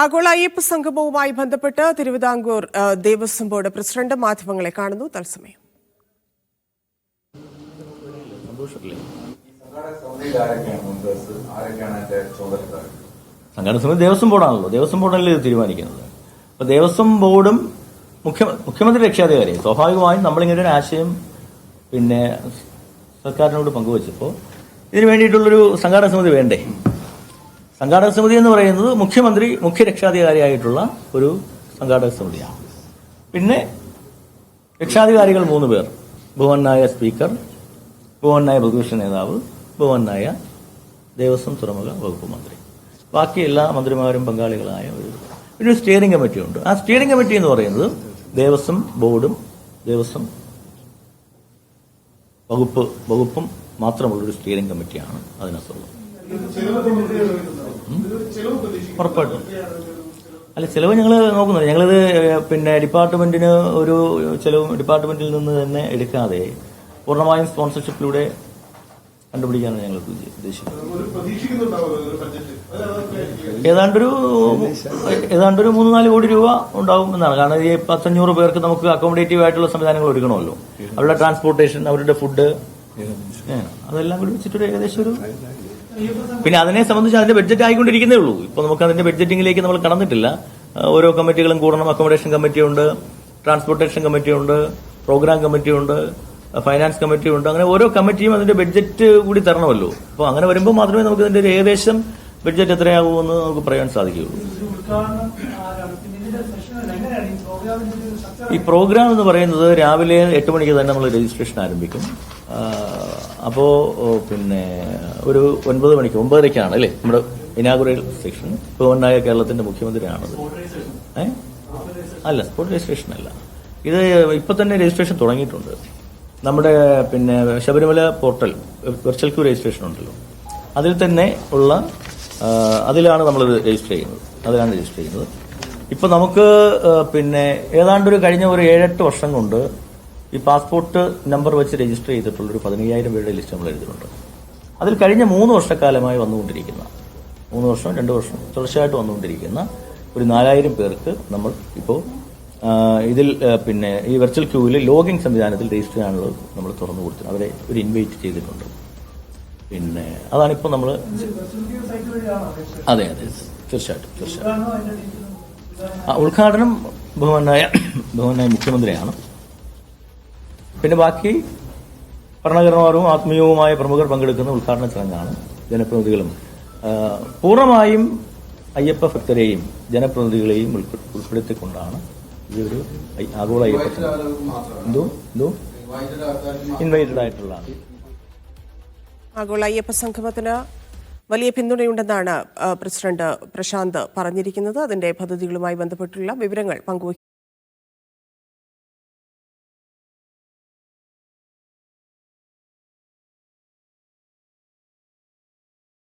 ആഗോള അയ്യപ്പ സംഗമവുമായി ബന്ധപ്പെട്ട് Thiruvithamkoor Devaswom board president മാധ്യമങ്ങളെ കാണുന്നു. തത്സമയം. സംഘടന സമിതി ദേവസ്വം ബോർഡാണല്ലോ. ദേവസ്വം ബോർഡല്ലേ ഇത് തീരുമാനിക്കുന്നത്? അപ്പൊ ദേവസ്വം ബോർഡും മുഖ്യ മുഖ്യമന്ത്രി രക്ഷാധികാരി സ്വാഭാവികമായും നമ്മളിങ്ങനെ ഒരു ആശയം പിന്നെ സർക്കാരിനോട് പങ്കുവച്ചപ്പോൾ ഇതിന് വേണ്ടിയിട്ടുള്ളൊരു സംഘാടന സമിതി വേണ്ടേ? സംഘാടക സമിതി എന്ന് പറയുന്നത് മുഖ്യമന്ത്രി മുഖ്യ രക്ഷാധികാരിയായിട്ടുള്ള ഒരു സംഘാടക സമിതിയാണ്. പിന്നെ രക്ഷാധികാരികൾ മൂന്ന് പേർ. ഭുവനായ സ്പീക്കർ ഭുവനായ പ്രതിപക്ഷ നേതാവ് ഭുവനായ ദേവസ്വം തുറമുഖ വകുപ്പ് മന്ത്രി. ബാക്കി എല്ലാ മന്ത്രിമാരും പങ്കാളികളായ ഒരു പിന്നെ ഒരു സ്റ്റിയറിംഗ് കമ്മിറ്റി ഉണ്ട്. ആ സ്റ്റിയറിംഗ് കമ്മിറ്റി എന്ന് പറയുന്നത് ദേവസ്വം ബോർഡും ദേവസ്വം വകുപ്പ് വകുപ്പും മാത്രമുള്ളൊരു സ്റ്റിയറിംഗ് കമ്മിറ്റിയാണ് അതിനകത്തുള്ളത്. ഉറപ്പായിട്ടും. അല്ല ചിലവ് ഞങ്ങൾ നോക്കുന്നത് ഞങ്ങളിത് പിന്നെ ഡിപ്പാർട്ട്മെന്റിന് ഒരു ചിലവ് ഡിപ്പാർട്ട്മെന്റിൽ നിന്ന് തന്നെ എടുക്കാതെ പൂർണമായും സ്പോൺസർഷിപ്പിലൂടെ കണ്ടുപിടിക്കാനാണ് ഞങ്ങൾ ഉദ്ദേശിക്കുന്നത്. ഏതാണ്ടൊരു ഏതാണ്ടൊരു മൂന്ന് നാല് കോടി രൂപ ഉണ്ടാവും എന്നാണ്. കാരണം ഈ പത്തഞ്ഞൂറ് പേർക്ക് നമുക്ക് അക്കോമഡേറ്റീവ് ആയിട്ടുള്ള സംവിധാനങ്ങൾ ഒരുക്കണമല്ലോ. അവരുടെ ട്രാൻസ്പോർട്ടേഷൻ അവരുടെ ഫുഡ് അതെല്ലാം കൂടി വെച്ചിട്ടൊരു ഏകദേശം ഒരു പിന്നെ അതിനെ സംബന്ധിച്ച് അതിന്റെ ബഡ്ജറ്റ് ആയിക്കൊണ്ടിരിക്കുന്നേ ഉള്ളൂ. ഇപ്പൊ നമുക്ക് അതിന്റെ ബഡ്ജറ്റിംഗിലേക്ക് നമ്മൾ കടന്നിട്ടില്ല. ഓരോ കമ്മിറ്റികളും കൂടണം. അക്കോമഡേഷൻ കമ്മിറ്റിയുണ്ട് ട്രാൻസ്പോർട്ടേഷൻ കമ്മിറ്റിയുണ്ട് പ്രോഗ്രാം കമ്മിറ്റിയുണ്ട് ഫൈനാൻസ് കമ്മിറ്റിയുണ്ട് അങ്ങനെ ഓരോ കമ്മിറ്റിയും അതിന്റെ ബഡ്ജറ്റ് കൂടി തരണമല്ലോ. അപ്പോൾ അങ്ങനെ വരുമ്പോൾ മാത്രമേ നമുക്ക് ഇതിന്റെ ഒരു ഏകദേശം ബഡ്ജറ്റ് എത്രയാകുമെന്ന് നമുക്ക് പറയാൻ സാധിക്കുകയുള്ളൂ. ഈ പ്രോഗ്രാം എന്ന് പറയുന്നത് രാവിലെ എട്ട് മണിക്ക് തന്നെ നമ്മൾ രജിസ്ട്രേഷൻ ആരംഭിക്കും. അപ്പോൾ പിന്നെ ഒരു ഒൻപത് മണിക്ക് ഒമ്പതരയ്ക്കാണ് അല്ലേ? നമ്മുടെ ഇനാഗുറൽ സെക്ഷൻ ഗവൺമെന്റായ കേരളത്തിന്റെ മുഖ്യമന്ത്രിയാണത്. ഏ? അല്ല സ്പോട്ട് രജിസ്ട്രേഷൻ അല്ല. ഇത് ഇപ്പൊ തന്നെ രജിസ്ട്രേഷൻ തുടങ്ങിയിട്ടുണ്ട്. നമ്മുടെ പിന്നെ Sabarimala portal virtual queue registration ഉണ്ടല്ലോ. അതിൽ തന്നെ ഉള്ള അതിലാണ് നമ്മൾ രജിസ്റ്റർ ചെയ്യുന്നത്. അതിലാണ് രജിസ്റ്റർ ചെയ്യുന്നത്. ഇപ്പം നമുക്ക് പിന്നെ ഏതാണ്ട് ഒരു കഴിഞ്ഞ ഒരു ഏഴെട്ട് വർഷം കൊണ്ട് ഈ പാസ്പോർട്ട് നമ്പർ വെച്ച് രജിസ്റ്റർ ചെയ്തിട്ടുള്ള ഒരു പതിനയ്യായിരം പേരുടെ ലിസ്റ്റ് നമ്മൾ എഴുതിയിട്ടുണ്ട് അതിൽ കഴിഞ്ഞ മൂന്ന് വർഷക്കാലമായി വന്നുകൊണ്ടിരിക്കുന്ന മൂന്ന് വർഷം രണ്ട് വർഷം തുടർച്ചയായിട്ട് വന്നുകൊണ്ടിരിക്കുന്ന ഒരു നാലായിരം പേർക്ക് നമ്മൾ ഇപ്പോൾ ഇതിൽ പിന്നെ ഈ വെർച്വൽ ക്യൂവിൽ ലോഗിൻ സംവിധാനത്തിൽ രജിസ്റ്റർ ചെയ്യാനുള്ളത് നമ്മൾ തുറന്നു കൊടുത്തിട്ടുണ്ട്. അവരെ ഒരു ഇൻവൈറ്റ് ചെയ്തിട്ടുണ്ട്. പിന്നെ അതാണിപ്പോൾ നമ്മൾ അതെ അതെ തീർച്ചയായിട്ടും തീർച്ചയായിട്ടും. ആ, ഉദ്ഘാടനം ബഹുമാനായ ബഹുമാനായ മുഖ്യമന്ത്രിയാണ്. പിന്നെ ബാക്കി ഭരണകർമാരും ആത്മീയവുമായ പ്രമുഖർ പങ്കെടുക്കുന്ന ഉദ്ഘാടന ചടങ്ങാണ് ജനപ്രതിനിധികളും. പൂർണമായും അയ്യപ്പ ഭക്തരെയും ജനപ്രതിനിധികളെയും ഉൾപ്പെ- ഉൾപ്പെടുത്തിക്കൊണ്ടാണ് ഈ ഒരു ആഗോള അയ്യപ്പ എന്തോ? എന്തോ? ഇൻവൈറ്റഡ് ആയിട്ടുള്ള ആഗോള അയ്യപ്പ സംഗമത്തിന് വലിയ പിന്തുണയുണ്ടെന്നാണ് പ്രസിഡന്റ് പ്രശാന്ത് പറഞ്ഞിരിക്കുന്നത്. അതിന്റെ പദ്ധതികളുമായി ബന്ധപ്പെട്ടുള്ള വിവരങ്ങൾ പങ്കുവയ്ക്കും